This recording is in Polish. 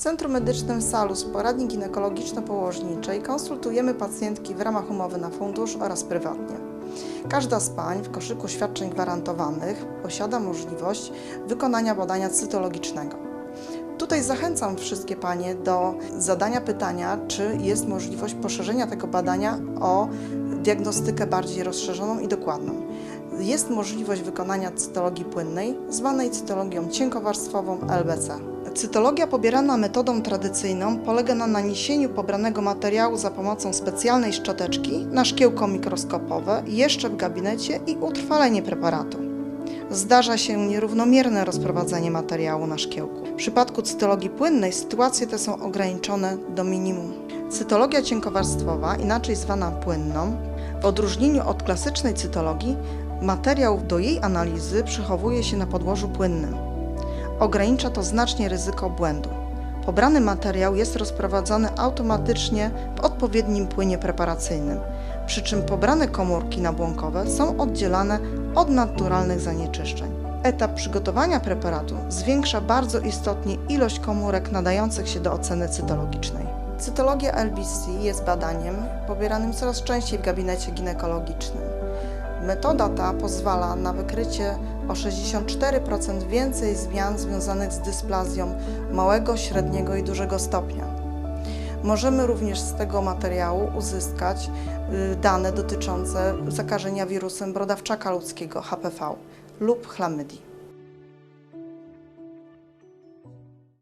Centrum Medycznym Salus, poradni ginekologiczno-położniczej, konsultujemy pacjentki w ramach umowy na fundusz oraz prywatnie. Każda z pań w koszyku świadczeń gwarantowanych posiada możliwość wykonania badania cytologicznego. Tutaj zachęcam wszystkie panie do zadania pytania, czy jest możliwość poszerzenia tego badania o diagnostykę bardziej rozszerzoną i dokładną. Jest możliwość wykonania cytologii płynnej, zwanej cytologią cienkowarstwową LBC. Cytologia pobierana metodą tradycyjną polega na naniesieniu pobranego materiału za pomocą specjalnej szczoteczki na szkiełko mikroskopowe jeszcze w gabinecie i utrwalenie preparatu. Zdarza się nierównomierne rozprowadzenie materiału na szkiełku. W przypadku cytologii płynnej sytuacje te są ograniczone do minimum. Cytologia cienkowarstwowa, inaczej zwana płynną, w odróżnieniu od klasycznej cytologii, materiał do jej analizy przechowuje się na podłożu płynnym. Ogranicza to znacznie ryzyko błędu. Pobrany materiał jest rozprowadzany automatycznie w odpowiednim płynie preparacyjnym, przy czym pobrane komórki nabłonkowe są oddzielane od naturalnych zanieczyszczeń. Etap przygotowania preparatu zwiększa bardzo istotnie ilość komórek nadających się do oceny cytologicznej. Cytologia LBC jest badaniem pobieranym coraz częściej w gabinecie ginekologicznym. Metoda ta pozwala na wykrycie o 64% więcej zmian związanych z dysplazją małego, średniego i dużego stopnia. Możemy również z tego materiału uzyskać y, dane dotyczące zakażenia wirusem brodawczaka ludzkiego HPV lub chlamydii.